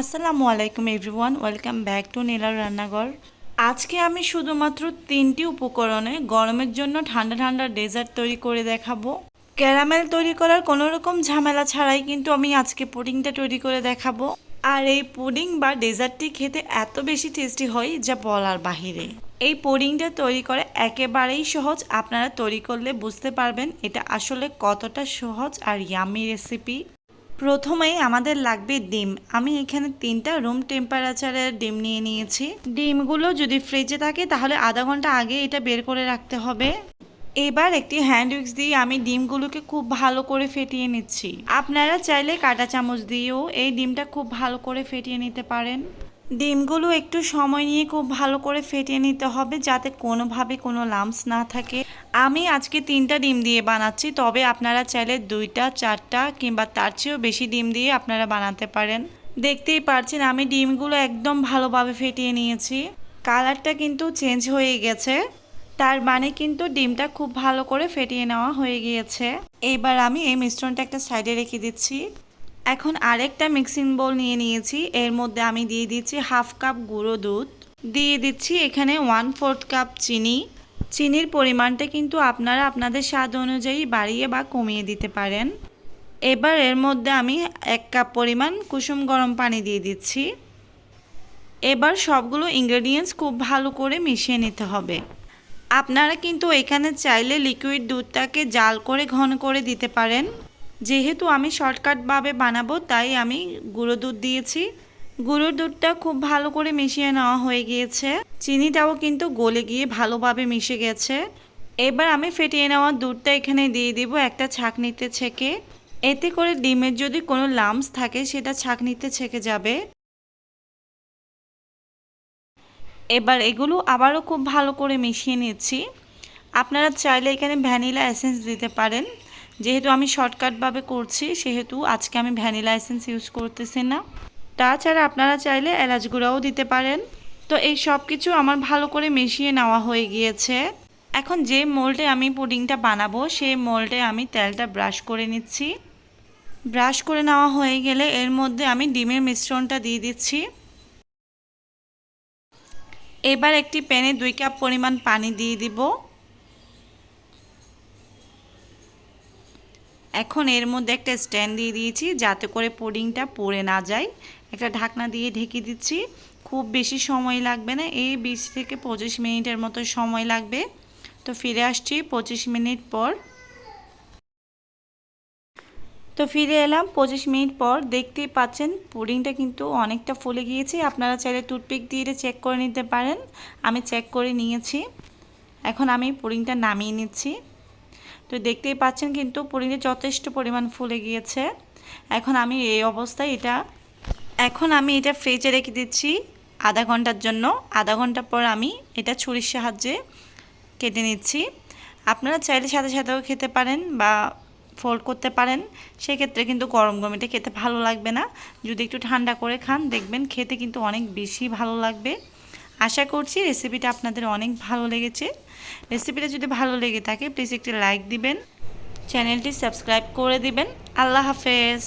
আসসালামু আলাইকুম everyone, welcome back to নীলার রান্নাঘর। আজকে আমি শুধুমাত্র তিনটি উপকরণে গরমের জন্য ঠান্ডা ঠান্ডা ডেজার্ট তৈরি করে দেখাবো। ক্যারামেল তৈরি করার কোনো রকম ঝামেলা ছাড়াই কিন্তু আমি আজকে পুডিংটা তৈরি করে দেখাবো। আর এই পুডিং বা ডেজার্টটি খেতে এত বেশি টেস্টি হয় যা বলার বাহিরে। এই পুডিংটা তৈরি করে একেবারেই সহজ, আপনারা তৈরি করলে বুঝতে পারবেন এটা আসলে কতটা সহজ আর ইয়ামি রেসিপি। প্রথমেই আমাদের লাগবে ডিম। আমি এখানে তিনটা রুম টেম্পারেচারের ডিম নিয়ে নিয়েছি। ডিমগুলো যদি ফ্রিজে থাকে, তাহলে আধা ঘণ্টা আগে এটা বের করে রাখতে হবে। এবার একটি হ্যান্ড উইক্স দিয়ে আমি ডিমগুলোকে খুব ভালো করে ফেটিয়ে নিচ্ছি। আপনারা চাইলে কাঁটা চামচ দিয়েও এই ডিমটা খুব ভালো করে ফেটিয়ে নিতে পারেন। ডিমগুলো একটু সময় নিয়ে খুব ভালো করে ফেটিয়ে নিতে হবে যাতে কোনোভাবে কোনো লাম্পস না থাকে। আমি আজকে তিনটা ডিম দিয়ে বানাচ্ছি, তবে আপনারা চাইলে দুইটা, চারটা কিংবা তার চেয়েও বেশি ডিম দিয়ে আপনারা বানাতে পারেন। দেখতেই পারছেন, আমি ডিমগুলো একদম ভালোভাবে ফেটিয়ে নিয়েছি। কালারটা কিন্তু চেঞ্জ হয়ে গেছে। তার মানে কিন্তু ডিমটা খুব ভালো করে ফেটিয়ে নেওয়া হয়ে গিয়েছে। এবার আমি এই মিশ্রণটা একটা সাইডে রেখে দিচ্ছি। এখন আরেকটা মিক্সিং বোল নিয়ে নিয়েছি। এর মধ্যে আমি দিয়ে দিচ্ছি হাফ কাপ গুঁড়ো দুধ। দিয়ে দিচ্ছি এখানে ওয়ান ফোর্থ কাপ চিনি। চিনির পরিমাণটা কিন্তু আপনারা আপনাদের স্বাদ অনুযায়ী বাড়িয়ে বা কমিয়ে দিতে পারেন। এবার এর মধ্যে আমি এক কাপ পরিমাণ কুসুম গরম পানি দিয়ে দিচ্ছি। এবার সবগুলো ইনগ্রেডিয়েন্টস খুব ভালো করে মিশিয়ে নিতে হবে। আপনারা কিন্তু এখানে চাইলে লিকুইড দুধটাকে জাল করে ঘন করে দিতে পারেন। যেহেতু আমি শর্টকাটভাবে বানাবো, তাই আমি গুঁড়ো দুধ দিয়েছি। গুঁড়োর দুধটা খুব ভালো করে মিশিয়ে নেওয়া হয়ে গিয়েছে। চিনিটাও কিন্তু গলে গিয়ে ভালোভাবে মিশে গেছে। এবার আমি ফেটিয়ে নেওয়া দুধটা এখানে দিয়ে দিব একটা ছাঁকনিতে ছেঁকে। এতে করে ডিমের যদি কোনো লাম্পস থাকে, সেটা ছাঁকনিতে ছেঁকে যাবে। এবার এগুলো আবারও খুব ভালো করে মিশিয়ে নিচ্ছি। আপনারা চাইলে এখানে ভ্যানিলা এসেন্স দিতে পারেন। যেহেতু আমি শর্টকাটভাবে করছি, সেহেতু আজকে আমি ভ্যানিলা এসেন্স ইউজ করতেছি না। তাছাড়া আপনারা চাইলে এলাচ গুঁড়াও দিতে পারেন। তো এই সব কিছু আমার ভালো করে মিশিয়ে নেওয়া হয়ে গিয়েছে। এখন যে মোল্ডে আমি পুডিংটা বানাবো, সেই মোল্ডে আমি তেলটা ব্রাশ করে নিচ্ছি। ব্রাশ করে নেওয়া হয়ে গেলে এর মধ্যে আমি ডিমের মিশ্রণটা দিয়ে দিচ্ছি। এবার একটি প্যানে দুই কাপ পরিমাণ পানি দিয়ে দিব। এখন এর মধ্যে একটা স্ট্যান্ড দিয়ে দিয়েছি যাতে করে পুডিংটা পড়ে না যায়। একটা ঢাকনা দিয়ে ঢেকে দিচ্ছি। খুব বেশি সময় লাগবে না। এই বিশ থেকে পঁচিশ মিনিটের মতো সময় লাগবে। তো ফিরে আসছি পঁচিশ মিনিট পর। তো ফিরে এলাম পঁচিশ মিনিট পর। দেখতেই পাচ্ছেন, পুডিংটা কিন্তু অনেকটা ফুলে গিয়েছে। আপনারা চাইলে টুথপিক দিয়ে চেক করে নিতে পারেন। আমি চেক করে নিয়েছি। এখন আমি পুডিংটা নামিয়ে নিচ্ছি। তো দেখতেই পাচ্ছেন কিন্তু পুডিংটা যথেষ্ট পরিমাণ ফুলে গিয়েছে। এখন আমি এই অবস্থায় এটা, এখন আমি এটা ফ্রিজে রেখে দিচ্ছি আধা ঘণ্টার জন্য। আধা ঘণ্টা পর আমি এটা ছুরির সাহায্যে কেটে নিচ্ছি। আপনারা চাইলে সাথে সাথেও খেতে পারেন বা ফোল্ড করতে পারেন। সেক্ষেত্রে কিন্তু গরম গরম এটা খেতে ভালো লাগবে না। যদি একটু ঠান্ডা করে খান, দেখবেন খেতে কিন্তু অনেক বেশি ভালো লাগবে। আশা করছি রেসিপিটা আপনাদের অনেক ভালো লেগেছে। রেসিপিটা যদি ভালো লেগে থাকে প্লিজ একটি লাইক দিবেন। চ্যানেলটি সাবস্ক্রাইব করে দিবেন। আল্লাহ হাফেজ।